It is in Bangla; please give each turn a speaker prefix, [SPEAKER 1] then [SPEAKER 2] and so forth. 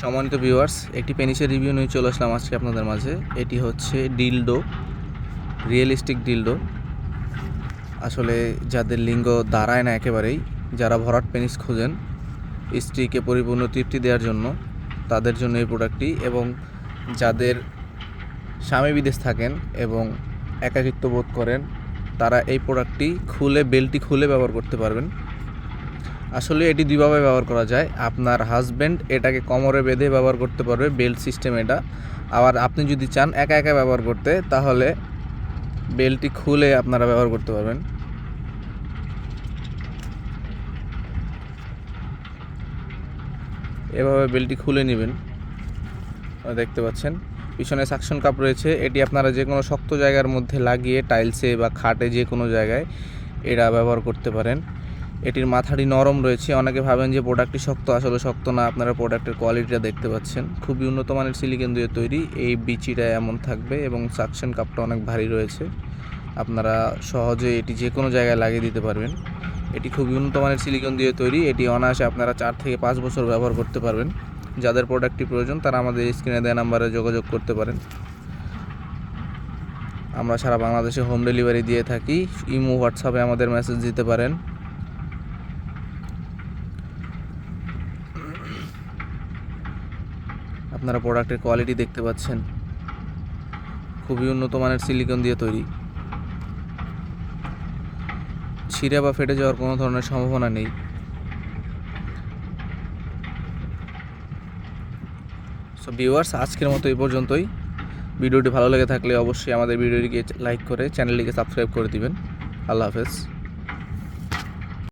[SPEAKER 1] সম্মানিত ভিউয়ার্স একটি পেনিসের রিভিউ নিয়ে চলে আসলাম আজকে আপনাদের মাঝে। এটি হচ্ছে ডিলডো রিয়েলিস্টিক ডিলডো আসলে যাদের লিঙ্গ দাঁড়ায় না একেবারেই, যারা ভরাট পেনিস খোঁজেন, স্ত্রীকে পরিপূর্ণ তৃপ্তি দেওয়ার জন্য তাদের জন্য এই প্রোডাক্টটি এবং যাদের স্বামী বিদেশ থাকেন এবং একাকিত্ব বোধ করেন, তারা এই প্রোডাক্টটি খুলে বেলটি খুলে ব্যবহার করতে পারবেন। আসলে এটি দুইভাবে ব্যবহার করা যায়। আপনার হাজব্যান্ড এটাকে কোমরে বেঁধে ব্যবহার করতে পারবে বেল্ট সিস্টেম এটা। আবার আপনি যদি চান একা একা ব্যবহার করতে, তাহলে বেল্টটি খুলে আপনারা ব্যবহার করতে পারবেন। এভাবে বেল্টটি খুলে নেবেন। দেখতে পাচ্ছেন, পিছনে সাকশন কাপ রয়েছে। এটি আপনারা যে কোনো শক্ত জায়গার মধ্যে লাগিয়ে টাইলসে বা খাটে যে কোনো জায়গায় এটা ব্যবহার করতে পারেন। এটির মাথাটি নরম রয়েছে। অনেকে ভাবেন যে প্রোডাক্টটি শক্ত, আসলে শক্ত না। আপনারা প্রোডাক্টের কোয়ালিটিটা দেখতে পাচ্ছেন। খুবই উন্নত মানের সিলিকন দিয়ে তৈরি। এই বিচিটা এমন থাকবে এবং সাকশন কাপটা অনেক ভারী রয়েছে। আপনারা সহজে এটি যে কোনো জায়গায় লাগিয়ে দিতে পারবেন। এটি খুবই উন্নত মানের সিলিকন দিয়ে তৈরি। এটি অনায়াসে আপনারা চার থেকে পাঁচ বছর ব্যবহার করতে পারবেন। যাদের প্রোডাক্টটি প্রয়োজন, তারা আমাদের স্ক্রিনে দেওয়া নাম্বারে যোগাযোগ করতে পারেন। আমরা সারা বাংলাদেশে হোম ডেলিভারি দিয়ে থাকি। ইমো হোয়াটসঅ্যাপে আমাদের মেসেজ দিতে পারেন। আপনারা প্রোডাক্টের কোয়ালিটি দেখতে পাচ্ছেন। খুবই উন্নত মানের সিলিকন দিয়ে তৈরি। ছিঁড়ে বা ফেটে যাওয়ার কোনো ধরনের সম্ভাবনা নেই। সো ভিউয়ার্স আজকের মতো এই পর্যন্তই। ভিডিওটি ভালো লেগে থাকলে অবশ্যই আমাদের ভিডিওটিকে লাইক করে চ্যানেলটিকে সাবস্ক্রাইব করে দিবেন। আল্লাহ হাফেজ।